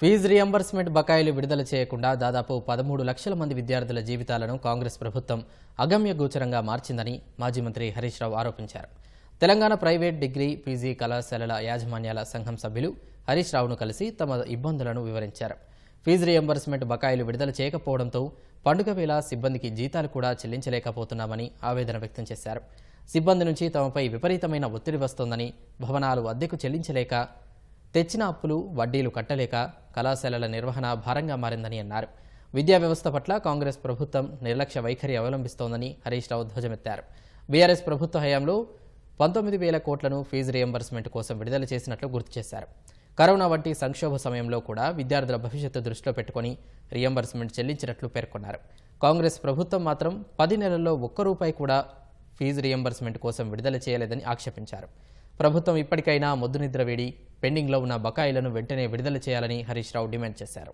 Fee reimbursement బకాయిలు విడుదల చేయకుండా దాదాపు పదమూడు లక్షల మంది విద్యార్థుల జీవితాలను కాంగ్రెస్ ప్రభుత్వం అగమ్య గోచరంగా మార్చిందని మాజీ మంత్రి హరీష్ రావు ఆరోపించారు. తెలంగాణ ప్రైవేట్ డిగ్రీ పీజీ కళాశాలల యాజమాన్యాల సంఘం సభ్యులు హరీష్ రావును కలిసి తమ ఇబ్బందులను వివరించారు. ఫీజు రియంబర్స్మెంట్ బకాయిలు విడుదల చేయకపోవడంతో పండుగ వేళ సిబ్బందికి జీతాలు కూడా చెల్లించలేకపోతున్నామని ఆవేదన వ్యక్తం చేశారు. సిబ్బంది నుంచి తమపై విపరీతమైన ఒత్తిడి వస్తోందని భవనాలు అద్దెకు చెల్లించలేక తెచ్చిన అప్పులు వడ్డీలు కట్టలేక కళాశాలల నిర్వహణ భారంగా మారిందని అన్నారు. విద్యా వ్యవస్థ పట్ల కాంగ్రెస్ ప్రభుత్వం నిర్లక్ష్య వైఖరి అవలంబిస్తోందని హరీష్ రావు ధ్వజమెత్తారు. బీఆర్ఎస్ ప్రభుత్వ హయాంలో పంతొమ్మిది వేల కోట్లను ఫీజు రియంబర్స్మెంట్ కోసం విడుదల చేసినట్లు గుర్తు చేశారు. కరోనా వంటి సంక్షోభ సమయంలో కూడా విద్యార్థుల భవిష్యత్తు దృష్టిలో పెట్టుకుని రియంబర్స్మెంట్ చెల్లించినట్లు పేర్కొన్నారు. కాంగ్రెస్ ప్రభుత్వం మాత్రం పది నెలల్లో ఒక్క రూపాయి కూడా ఫీజు రియంబర్స్మెంట్ కోసం విడుదల చేయలేదని ఆక్షేపించారు. ప్రభుత్వం ఇప్పటికైనా ముద్దునిద్ర వేడి పెండింగ్లో ఉన్న బకాయిలను వెంటనే విడుదల చేయాలని హరీష్ రావు డిమాండ్ చేశారు.